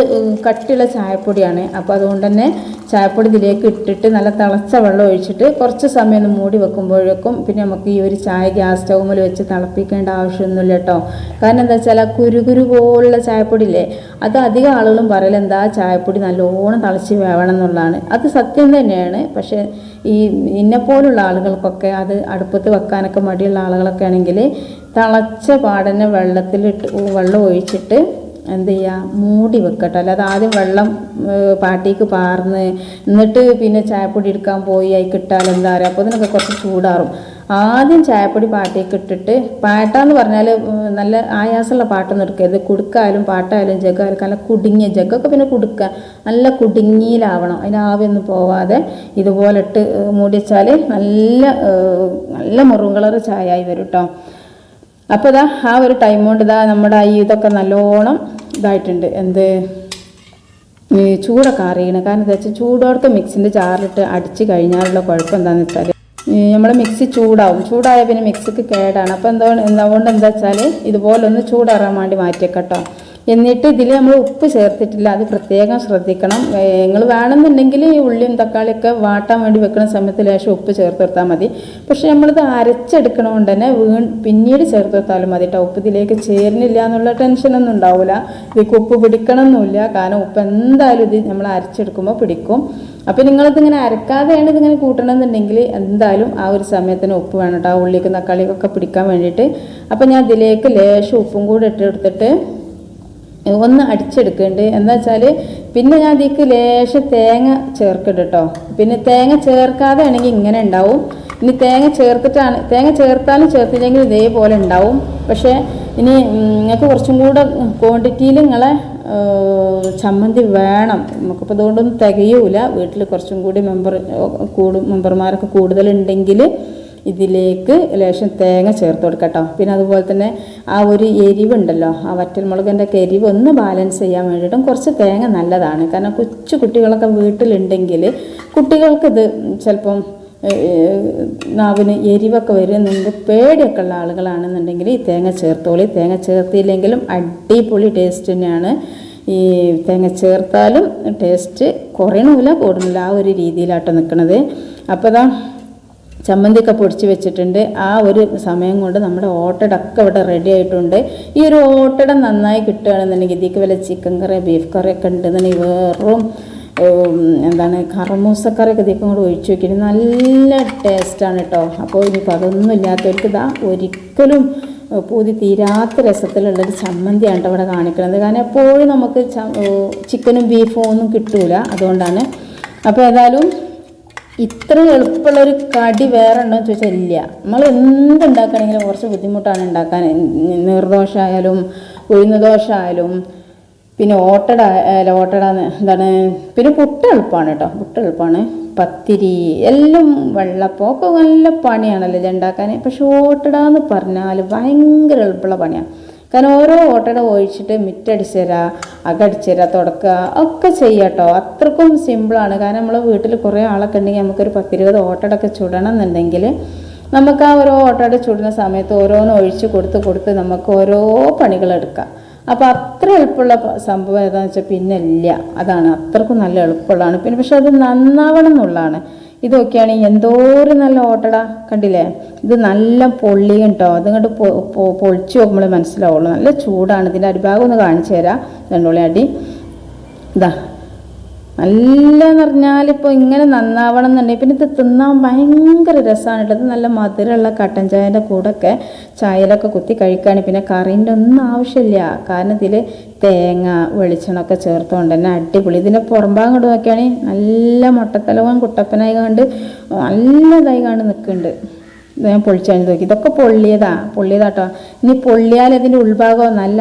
കട്ടിയുള്ള ചായപ്പൊടിയാണ്. അപ്പോൾ അതുകൊണ്ട് തന്നെ ചായപ്പൊടി ഇതിലേക്ക് ഇട്ടിട്ട് നല്ല തിളച്ച വെള്ളം ഒഴിച്ചിട്ട് കുറച്ച് സമയം ഒന്ന് മൂടി വെക്കുമ്പോഴേക്കും പിന്നെ നമുക്ക് ഈ ഒരു ചായ ഗ്യാസ് സ്റ്റൗമിൽ വെച്ച് തിളപ്പിക്കേണ്ട ആവശ്യമൊന്നുമില്ല കേട്ടോ. കാരണം എന്താ വെച്ചാൽ ആ കുരുകുരു പോലുള്ള ചായപ്പൊടി ഇല്ലേ അത് അധികം ആളുകളും പറയൽ എന്താ ചായപ്പൊടി നല്ലോണം തിളച്ച് വേവണം എന്നുള്ളതാണ്. അത് സത്യം തന്നെയാണ്. പക്ഷേ ഈ ഇന്നെപ്പോലുള്ള ആളുകൾക്കൊക്കെ അത് അടുപ്പത്ത് വെക്കാനൊക്കെ മടിയുള്ള ആളുകളൊക്കെ ആണെങ്കിൽ തിളച്ച പാടനെ വെള്ളത്തിലിട്ട് വെള്ളം ഒഴിച്ചിട്ട് എന്ത് ചെയ്യുക മൂടി വെക്കട്ടെ. അല്ലാതെ ആദ്യം വെള്ളം പാട്ടിക്ക് പാർന്ന് എന്നിട്ട് പിന്നെ ചായപ്പൊടി എടുക്കാൻ പോയി അതിൽ കിട്ടാൽ എന്താ പറയുക അപ്പോൾ ഇതിനൊക്കെ കുറച്ച് ചൂടാറും. ആദ്യം ചായപ്പൊടി പാട്ടിക്ക് ഇട്ടിട്ട് പാട്ടാന്ന് പറഞ്ഞാൽ നല്ല ആയാസമുള്ള പാട്ടൊന്നും എടുക്കരുത്. കുടുക്കായാലും പാട്ടായാലും ജഗ്ഗായാലും നല്ല കുടുങ്ങിയ ജഗ്ഗൊക്കെ പിന്നെ കുടുക്കുക നല്ല കുടുങ്ങിയിലാവണം. അതിന് പോവാതെ ഇതുപോലെ ഇട്ട് ഏഹ്, മൂടി വെച്ചാൽ നല്ല നല്ല മെറൂൺ കളർ ചായ ആയി വരും കേട്ടോ അപ്പോൾ ഇതാ ആ ഒരു ടൈം കൊണ്ട് ഇതാ നമ്മുടെ ഈ ഇതൊക്കെ നല്ലോണം ഇതായിട്ടുണ്ട്. എന്ത്? ചൂടൊക്കെ അറിയണം കാരണം എന്താ വെച്ചാൽ ചൂടോടൊക്കെ മിക്സിന്റെ ചാറിലിട്ട് അടിച്ച് കഴിഞ്ഞാലുള്ള കുഴപ്പം എന്താണെന്ന് വെച്ചാൽ നമ്മൾ മിക്സി ചൂടാവും. ചൂടായ പിന്നെ മിക്സിക്ക് കേടാണ്. അപ്പോൾ എന്തുകൊണ്ട് എന്താ വെച്ചാൽ ഇതുപോലെ ഒന്ന് ചൂടാറാൻ വേണ്ടി മാറ്റിയേക്കട്ടോ എന്നിട്ട് ഇതിൽ നമ്മൾ ഉപ്പ് ചേർത്തിട്ടില്ല. അത് പ്രത്യേകം ശ്രദ്ധിക്കണം. നിങ്ങൾ വേണമെന്നുണ്ടെങ്കിൽ ഈ ഉള്ളിയും തക്കാളിയൊക്കെ വാട്ടാൻ വേണ്ടി വെക്കുന്ന സമയത്ത് ലേശം ഉപ്പ് ചേർത്ത് കൊടുത്താൽ മതി. പക്ഷേ നമ്മളിത് അരച്ചെടുക്കണമുണ്ട് തന്നെ വീ പിന്നീട് ചേർത്ത് കൊടുത്താലും മതി കേട്ടോ ഉപ്പ് ഇതിലേക്ക് ചേരുന്നില്ല എന്നുള്ള ടെൻഷനൊന്നും ഉണ്ടാവില്ല ഇതിലേക്ക് ഉപ്പ് പിടിക്കണമെന്നില്ല കാരണം ഉപ്പ് എന്തായാലും ഇത് നമ്മൾ അരച്ചെടുക്കുമ്പോൾ പിടിക്കും. അപ്പോൾ നിങ്ങളിതിങ്ങനെ അരക്കാതെയാണ് ഇതിങ്ങനെ കൂട്ടണമെന്നുണ്ടെങ്കിൽ എന്തായാലും ആ ഒരു സമയത്തിന് ഉപ്പ് വേണം കേട്ടോ ആ ഉള്ളിക്കും തക്കാളിക്കൊക്കെ പിടിക്കാൻ വേണ്ടിയിട്ട്. അപ്പോൾ ഞാൻ ഇതിലേക്ക് ലേശം ഉപ്പും കൂടെ ഇട്ടെടുത്തിട്ട് ഒന്ന് അടിച്ചെടുക്കുന്നുണ്ട് എന്താ വെച്ചാൽ പിന്നെ ഞാൻ അതിലേക്ക് ലേശം തേങ്ങ ചേർക്കുന്നുണ്ട് കേട്ടോ പിന്നെ തേങ്ങ ചേർക്കാതെ ആണെങ്കിൽ ഇങ്ങനെ ഉണ്ടാവും. ഇനി തേങ്ങ ചേർത്തിട്ടാണ് തേങ്ങ ചേർത്താലും ചേർത്തില്ലെങ്കിൽ ഇതേപോലെ ഉണ്ടാവും. പക്ഷേ ഇനി നിങ്ങൾക്ക് കുറച്ചും കൂടെ ക്വാണ്ടിറ്റിയിൽ നിങ്ങളെ ചമ്മന്തി വേണം. നമുക്കിപ്പോൾ അതുകൊണ്ടൊന്നും തികയൂല. വീട്ടിൽ കുറച്ചും കൂടി മെമ്പർ കൂടും മെമ്പർമാരൊക്കെ കൂടുതലുണ്ടെങ്കിൽ ഇതിലേക്ക് ലേശം തേങ്ങ ചേർത്ത് കൊടുക്കട്ടോ. പിന്നെ അതുപോലെ തന്നെ ആ ഒരു എരിവുണ്ടല്ലോ ആ വറ്റൽമുളകിന്റെ ഒക്കെ എരിവ് ഒന്ന് ബാലൻസ് ചെയ്യാൻ വേണ്ടിയിട്ടും കുറച്ച് തേങ്ങ നല്ലതാണ്. കാരണം കൊച്ചു കുട്ടികളൊക്കെ വീട്ടിലുണ്ടെങ്കിൽ കുട്ടികൾക്കിത് ചിലപ്പം നാവിന് എരിവൊക്കെ വരുന്നുണ്ട് പേടിയൊക്കെ ഉള്ള ആളുകളാണെന്നുണ്ടെങ്കിൽ ഈ തേങ്ങ ചേർത്തോളി. തേങ്ങ ചേർത്തില്ലെങ്കിലും അടിപൊളി ടേസ്റ്റ് തന്നെയാണ്. ഈ തേങ്ങ ചേർത്താലും ടേസ്റ്റ് കുറയണമില്ല കൂടുന്നില്ല. ആ ഒരു രീതിയിലാട്ടോ നിൽക്കുന്നത് അപ്പോൾ ഇതാ ചമ്മന്തിയൊക്കെ പൊടിച്ച് വെച്ചിട്ടുണ്ട്. ആ ഒരു സമയം കൊണ്ട് നമ്മുടെ ഓട്ടടൊക്കെ ഇവിടെ റെഡി ആയിട്ടുണ്ട്. ഈ ഒരു ഓട്ടട നന്നായി കിട്ടുകയാണെന്നുണ്ടെങ്കിൽ ഇതിക്ക് വല്ല ചിക്കൻ കറി ബീഫ് കറി ഒക്കെ ഉണ്ടെന്നുണ്ടെങ്കിൽ വെറും എന്താണ് കറമൂസക്കറിയൊക്കെ ഇതിക്കും കൂടെ ഒഴിച്ചു വെക്കുന്നത് നല്ല ടേസ്റ്റാണ് കേട്ടോ അപ്പോൾ ഇനിയിപ്പോൾ അതൊന്നും ഇല്ലാത്തവർക്ക് ഇതാ ഒരിക്കലും പൂതി തീരാത്ത രസത്തിലുള്ളൊരു ചമ്മന്തിയാണ് ഇവിടെ കാണിക്കുന്നത്. കാരണം എപ്പോഴും നമുക്ക് ചിക്കനും ബീഫും ഒന്നും കിട്ടൂല. അതുകൊണ്ടാണ്. അപ്പോൾ ഏതായാലും ഇത്ര എളുപ്പമുള്ള ഒരു കടി വേറെ ഉണ്ടോ എന്ന് ചോദിച്ചാൽ ഇല്ല. നമ്മൾ എന്തുണ്ടാക്കണമെങ്കിലും കുറച്ച് ബുദ്ധിമുട്ടാണ് ഉണ്ടാക്കാൻ. നീർദോശ ആയാലും ഉഴുന്ന ദോശ ആയാലും പിന്നെ ഓട്ടട അല്ല ഓട്ടട എന്താണ് പിന്നെ പുട്ട് എളുപ്പമാണ് കേട്ടോ. പുട്ട് എളുപ്പമാണ്. പത്തിരി എല്ലാം വെള്ളപ്പൊക്കെ നല്ല പണിയാണല്ലോ ഇത് ഉണ്ടാക്കാൻ പക്ഷെ ഓട്ടട എന്ന് പറഞ്ഞാൽ ഭയങ്കര എളുപ്പമുള്ള പണിയാണ് കാരണം ഓരോ ഓട്ടട ഒഴിച്ചിട്ട് മിറ്റടിച്ച് തരാ അകടിച്ച് തരാ തുടക്കുക ഒക്കെ ചെയ്യാട്ടോ. അത്രക്കും സിമ്പിളാണ് കാരണം നമ്മൾ വീട്ടിൽ കുറേ ആളൊക്കെ ഉണ്ടെങ്കിൽ നമുക്കൊരു പത്തിരുപത് ഓട്ടടൊക്കെ ചുടണം എന്നുണ്ടെങ്കിൽ നമുക്ക് ആ ഓരോ ഓട്ടട ചുടുന്ന സമയത്ത് ഓരോന്ന് ഒഴിച്ച് കൊടുത്ത് കൊടുത്ത് നമുക്ക് ഓരോ പണികളെടുക്കാം അപ്പോൾ അത്ര എളുപ്പമുള്ള സംഭവം ഏതാണെന്ന് വെച്ചാൽ പിന്നെ ഇല്ല അതാണ്. അത്രക്കും നല്ല എളുപ്പമുള്ളതാണ്. പിന്നെ പക്ഷെ അത് നന്നാവണം എന്നുള്ളതാണ്. ഇതൊക്കെയാണ് എന്തോരം നല്ല ഓട്ടടാ. കണ്ടില്ലേ? ഇത് നല്ല പൊള്ളിയും കേട്ടോ അതിങ്ങോട്ട് പൊളിച്ച് നോക്കുമ്പോൾ മനസ്സിലാവുള്ളൂ. നല്ല ചൂടാണ്. ഇതിന്റെ അടിഭാഗം ഒന്ന് കാണിച്ചു തരാം. രണ്ടോളി അടി ഇതാ നല്ലതെന്ന് പറഞ്ഞാൽ ഇപ്പോൾ ഇങ്ങനെ നന്നാവണം എന്നുണ്ടെങ്കിൽ പിന്നെ ഇത് തിന്നാൻ ഭയങ്കര രസമാണ് കേട്ടോ ഇത് നല്ല മധുരമുള്ള കട്ടൻ ചായന്റെ കൂടെയൊക്കെ ചായയിലൊക്കെ കുത്തി കഴിക്കുകയാണ് പിന്നെ കറീന്റെ ഒന്നും ആവശ്യമില്ല കാരണം ഇതിൽ തേങ്ങ വെളിച്ചെണ്ണൊക്കെ ചേർത്തുകൊണ്ട് തന്നെ അടിപൊളി. ഇതിന്റെ പുറംഭാഗം കൊണ്ട് നോക്കുകയാണെങ്കിൽ നല്ല മുട്ടത്തലവും കുട്ടപ്പനായി കണ്ട് നല്ലതായി കണ്ട് നിൽക്കുന്നുണ്ട് ഞാൻ പൊളിച്ചാണ് നോക്കി. ഇതൊക്കെ പൊള്ളിയതാ. പൊള്ളിയതാട്ടോ. ഇനി പൊള്ളിയാൽ അതിന്റെ ഉൾഭാഗം നല്ല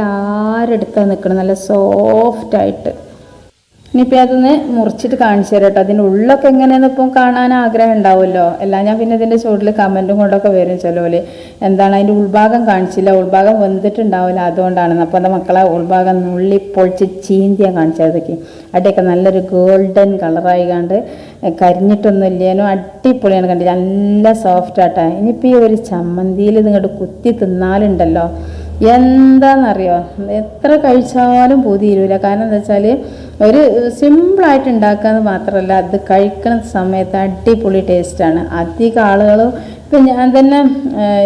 ആരെടുത്താൽ നിൽക്കണം നല്ല സോഫ്റ്റായിട്ട്. ഇനിയിപ്പോൾ അതൊന്ന് മുറിച്ചിട്ട് കാണിച്ചു തരാം കേട്ടോ. അതിന്റെ ഉള്ളൊക്കെ എങ്ങനെയാണെന്ന് ഇപ്പം കാണാൻ ആഗ്രഹം ഉണ്ടാവുമല്ലോ. എല്ലാം ഞാൻ പിന്നെ ഇതിന്റെ ചുവട്ടിൽ കമന്റും കൊണ്ടൊക്കെ വരും ചിലവര് എന്താണ് അതിന്റെ ഉൾഭാഗം കാണിച്ചില്ല. ഉൾഭാഗം വെന്തിട്ടുണ്ടാവില്ല അതുകൊണ്ടാണ് അപ്പോൾ എന്റെ മക്കളെ ഉൾഭാഗം നുള്ളി പൊളിച്ച് ചീന്തിയാൻ കാണിച്ചതൊക്കെ അവിടെയൊക്കെ നല്ലൊരു ഗോൾഡൻ കളറായി കണ്ട് കരിഞ്ഞിട്ടൊന്നും ഇല്ലേനോ. അടിപൊളിയാണ് കണ്ടില്ല നല്ല സോഫ്റ്റ് ആട്ടാ. ഇനിയിപ്പോൾ ഈ ഒരു ചമ്മന്തിയിൽ നിങ്ങോട്ട് കുത്തി തിന്നാലുണ്ടല്ലോ. എന്താണെന്നറിയോ എത്ര കഴിച്ചാലും പൂതിയിരൂല കാരണം എന്താ വെച്ചാൽ ഒരു സിമ്പിളായിട്ട് ഉണ്ടാക്കാന്ന് മാത്രമല്ല അത് കഴിക്കുന്ന സമയത്ത് അടിപൊളി ടേസ്റ്റാണ്. അധികം ആളുകളും ഇപ്പം ഞാൻ തന്നെ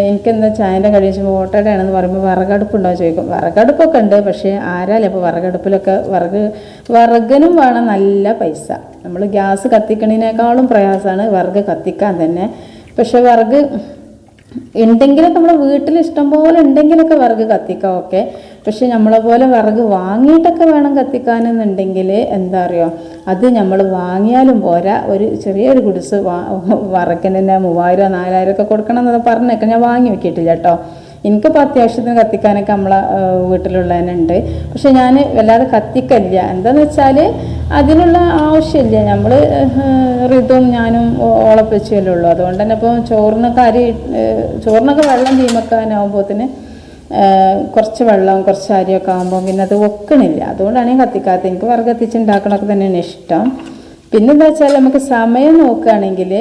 എനിക്കെന്താ ചായന്റെ കഴിച്ചുമ്പോൾ ഓട്ടടയാണെന്ന് പറയുമ്പോൾ വിറകടുപ്പുണ്ടോ ചോദിക്കും. വിറകടുപ്പൊക്കെ ഉണ്ട് പക്ഷേ ആരാലും ഇപ്പോൾ വിറകടുപ്പിലൊക്കെ? വിറക് വിറകിനും വേണം നല്ല പൈസ. നമ്മൾ ഗ്യാസ് കത്തിക്കണതിനേക്കാളും പ്രയാസമാണ് വിറക് കത്തിക്കാൻ തന്നെ. പക്ഷേ വിറക് ഉണ്ടെങ്കിലൊക്കെ നമ്മുടെ വീട്ടിൽ ഇഷ്ടം പോലെ ഉണ്ടെങ്കിലൊക്കെ വിറക് കത്തിക്കാം ഓക്കെ പക്ഷെ നമ്മളെ പോലെ വിറക് വാങ്ങിയിട്ടൊക്കെ വേണം കത്തിക്കാനെന്നുണ്ടെങ്കിൽ എന്താ അറിയോ? അത് നമ്മൾ വാങ്ങിയാലും പോരാ. ഒരു ചെറിയൊരു കുടിസ് വിറകിന് തന്നെ മൂവായിരം നാലായിരം ഒക്കെ കൊടുക്കണം എന്നൊക്കെ പറഞ്ഞേക്കെ. ഞാൻ വാങ്ങി വെക്കിയിട്ടില്ല കേട്ടോ. എനിക്കിപ്പോൾ അത്യാവശ്യത്തിന് കത്തിക്കാനൊക്കെ നമ്മളെ വീട്ടിലുള്ള തന്നെ ഉണ്ട് പക്ഷെ ഞാൻ വല്ലാതെ കത്തിക്കല്ല എന്താന്ന് വെച്ചാൽ അതിനുള്ള ആവശ്യമില്ല. നമ്മൾ ഋതുവും ഞാനും ഓളപ്പിച്ചല്ലേ ഉള്ളൂ. അതുകൊണ്ട് തന്നെ ഇപ്പോൾ ചോറിനൊക്കെ അരി ചോറിനൊക്കെ വെള്ളം തീമക്കാനാവുമ്പോത്തിന് കുറച്ച് വെള്ളം കുറച്ച് അരിയൊക്കെ ആകുമ്പോൾ പിന്നെ അത് ഒക്കണില്ല. അതുകൊണ്ടാണ് ഞാൻ കത്തിക്കാത്തത്. എനിക്ക് വിറക് കത്തിച്ചുണ്ടാക്കണമൊക്കെ തന്നെയാണ് ഇഷ്ടം. പിന്നെന്താ വെച്ചാൽ നമുക്ക് സമയം നോക്കുകയാണെങ്കിൽ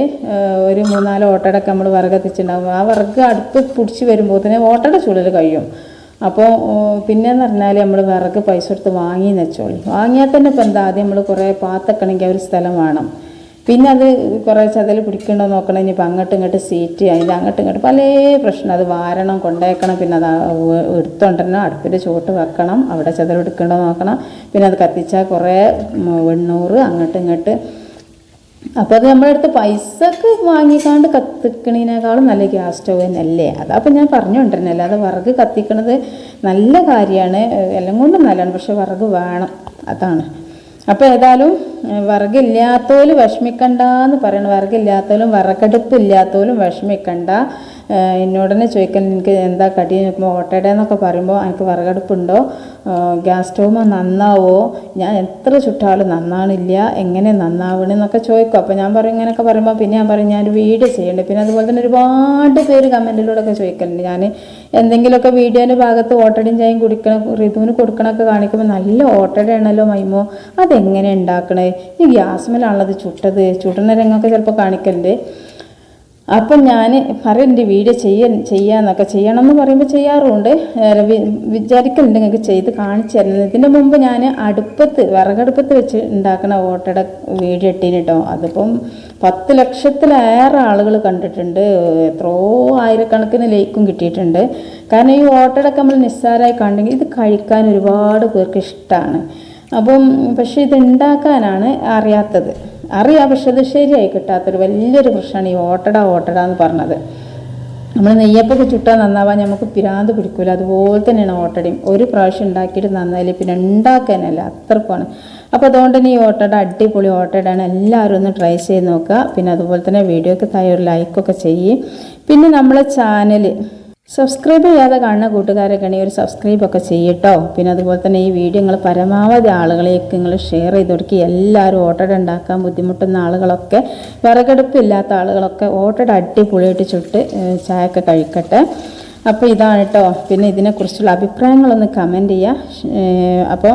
ഒരു മൂന്നാൽ ഓട്ടടൊക്കെ നമ്മൾ വറകത്തിച്ചിട്ടുണ്ടാകും ആ വറക്ക് അടുപ്പ് പിടിച്ച് വരുമ്പോൾ തന്നെ ഓട്ടട ചൂടൽ കഴിയും. അപ്പോൾ പിന്നെന്ന് പറഞ്ഞാൽ നമ്മൾ വിറക് പൈസ കൊടുത്ത് വാങ്ങിയെന്ന് വെച്ചോളി. വാങ്ങിയാൽ തന്നെ ഇപ്പം എന്താ ആദ്യം നമ്മൾ കുറേ പാത്തക്കണമെങ്കിൽ ഒരു സ്ഥലം വേണം. പിന്നെ അത് കുറേ ചതൽ പിടിക്കണ്ടോ നോക്കണം ഇനിയിപ്പോൾ അങ്ങോട്ടും ഇങ്ങോട്ട് സീറ്റ് അതിന്റെ അങ്ങോട്ടും ഇങ്ങോട്ട് പല പ്രശ്നം അത് വാരണം കൊണ്ടേക്കണം പിന്നെ അത് എടുത്തോണ്ടരണം അടുപ്പിന്റെ ചുവട്ട് വെക്കണം അവിടെ ചതൽ എടുക്കണ്ടോ നോക്കണം പിന്നെ അത് കത്തിച്ചാൽ കുറേ എണ്ണൂറ് അങ്ങോട്ടും ഇങ്ങോട്ട്. അപ്പോൾ അത് നമ്മുടെ അടുത്ത് പൈസക്ക് വാങ്ങിക്കാണ്ട് കത്തിക്കണതിനേക്കാളും നല്ല ഗ്യാസ് സ്റ്റവ് തന്നെയല്ലേ? അതാ അപ്പം ഞാൻ പറഞ്ഞുകൊണ്ടിരുന്നേ അല്ലാതെ വിറക് കത്തിക്കണത് നല്ല കാര്യമാണ് എല്ലാം കൊണ്ടും നല്ലതാണ് പക്ഷെ വിറക് വേണം അതാണ്. അപ്പോൾ ഏതായാലും വിറകില്ലാത്തോലും വിഷമിക്കണ്ട എന്ന് പറയണം വിറകില്ലാത്തോലും വിറകടുപ്പില്ലാത്തോലും വിഷമിക്കണ്ട. എന്നോടനെ ചോദിക്കാൻ എനിക്ക് എന്താ കടി? ഓട്ടയുടെ എന്നൊക്കെ പറയുമ്പോൾ എനിക്ക് വിറകടുപ്പുണ്ടോ? Gas stove നന്നാവോ? ഞാൻ എത്ര ചുട്ടാലും നന്നാണില്ല എങ്ങനെ നന്നാവണെന്നൊക്കെ ചോദിക്കും. അപ്പോൾ ഞാൻ പറയും ഇങ്ങനെയൊക്കെ പറയുമ്പോൾ പിന്നെ ഞാൻ പറയും ഞാനൊരു വീഡിയോ ചെയ്യണ്ടേ. പിന്നെ അതുപോലെ തന്നെ ഒരുപാട് പേര് കമന്റിലൂടെയൊക്കെ ചോദിക്കലുണ്ട്. ഞാൻ എന്തെങ്കിലുമൊക്കെ വീഡിയോന്റെ ഭാഗത്ത് ഓട്ടടയും ചായയും കുടിക്കണം ഋതുവിന് കൊടുക്കണമൊക്കെ കാണിക്കുമ്പോൾ നല്ല ഓട്ടടയാണല്ലോ മൈമോ. അതെങ്ങനെ ഉണ്ടാക്കണേ? ഈ ഗ്യാസ് മേലാണുള്ളത് ചുട്ടത്. ചുടുന്ന രംഗമൊക്കെ ചിലപ്പോൾ കാണിക്കലുണ്ട്. അപ്പം ഞാൻ പറയും എന്റെ വീഡിയോ ചെയ്യാൻ ചെയ്യാന്നൊക്കെ ചെയ്യണം എന്ന് പറയുമ്പോൾ ചെയ്യാറുമുണ്ട് വിചാരിക്കുന്നുണ്ട് നിങ്ങൾക്ക് ചെയ്ത് കാണിച്ചു തരുന്നത്. ഇതിന്റെ മുമ്പ് ഞാൻ അടുപ്പത്ത് വിറകടുപ്പത്ത് വെച്ച് ഉണ്ടാക്കുന്ന ഓട്ടയുടെ വീഡിയോ ഇട്ടീന് കേട്ടോ അതിപ്പം പത്ത് ലക്ഷത്തിലേറെ ആളുകൾ കണ്ടിട്ടുണ്ട്. എത്രയോ ആയിരക്കണക്കിന് ലൈക്കും കിട്ടിയിട്ടുണ്ട്. കാരണം ഈ ഓട്ടടൊക്കെ നമ്മൾ നിസ്സാരമായി കണ്ടെങ്കിൽ ഇത് കഴിക്കാൻ ഒരുപാട് പേർക്ക് ഇഷ്ടമാണ് അപ്പം പക്ഷേ ഇത് ഉണ്ടാക്കാനാണ് അറിയാത്തത്. അറിയാം പക്ഷെ അത് ശരിയായി കിട്ടാത്തൊരു വലിയൊരു പ്രശ്നമാണ് ഈ ഓട്ടട ഓട്ടട എന്ന് പറഞ്ഞത്. നമ്മൾ നെയ്യപ്പൊക്കെ ചുട്ടാൽ നന്നാവാൻ നമുക്ക് പിരാന്ത് പിടിക്കില്ല അതുപോലെ തന്നെയാണ് ഓട്ടടയും. ഒരു പ്രാവശ്യം ഉണ്ടാക്കിയിട്ട് നന്നായില്ലേ പിന്നെ ഉണ്ടാക്കാനല്ല അത്രക്കുമാണ്. അപ്പോൾ അതുകൊണ്ട് തന്നെ ഈ ഓട്ടട അടിപൊളി ഓട്ടടയാണ്. എല്ലാവരും ഒന്ന് ട്രൈ ചെയ്ത് നോക്കുക. പിന്നെ അതുപോലെ തന്നെ വീഡിയോക്ക് താഴെ ഒരു ലൈക്കൊക്കെ ചെയ്യും. പിന്നെ നമ്മളെ ചാനൽ സബ്സ്ക്രൈബ് ചെയ്യാതെ കാണുന്ന കൂട്ടുകാരൊക്കെ ആണെങ്കിൽ ഒരു സബ്സ്ക്രൈബ് ഒക്കെ ചെയ്യട്ടോ പിന്നെ അതുപോലെ തന്നെ ഈ വീഡിയോ നിങ്ങൾ പരമാവധി ആളുകളേക്ക് നിങ്ങൾ ഷെയർ ചെയ്ത് കൊടുക്കുക എല്ലാവരും ഓട്ടട ഉണ്ടാക്കാൻ ബുദ്ധിമുട്ടുന്ന ആളുകളൊക്കെ വിറകടുപ്പില്ലാത്ത ആളുകളൊക്കെ ഓട്ടട അടിപൊളിയായിട്ട് ചുട്ട് ചായയൊക്കെ കഴിക്കട്ടെ. അപ്പോൾ ഇതാണ് കേട്ടോ പിന്നെ ഇതിനെക്കുറിച്ചുള്ള അഭിപ്രായങ്ങളൊന്ന് കമന്റ് ചെയ്യുക അപ്പോൾ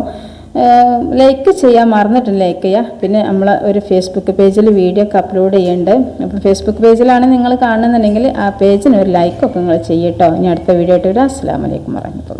ലൈക്ക് ചെയ്യാൻ മറന്നിട്ടില്ല ലൈക്ക് ചെയ്യുക പിന്നെ നമ്മൾ ഒരു ഫേസ്ബുക്ക് പേജിൽ വീഡിയോ ഒക്കെ അപ്ലോഡ് ചെയ്യുന്നുണ്ട് അപ്പോൾ ഫേസ്ബുക്ക് പേജിലാണ് നിങ്ങൾ കാണുന്നുണ്ടെങ്കിൽ ആ പേജിന് ഒരു ലൈക്കൊക്കെ നിങ്ങൾ ചെയ്യട്ടോ. ഇനി അടുത്ത വീഡിയോ ആയിട്ട് വരാം. അസ്സാം വലൈക്കും പറഞ്ഞു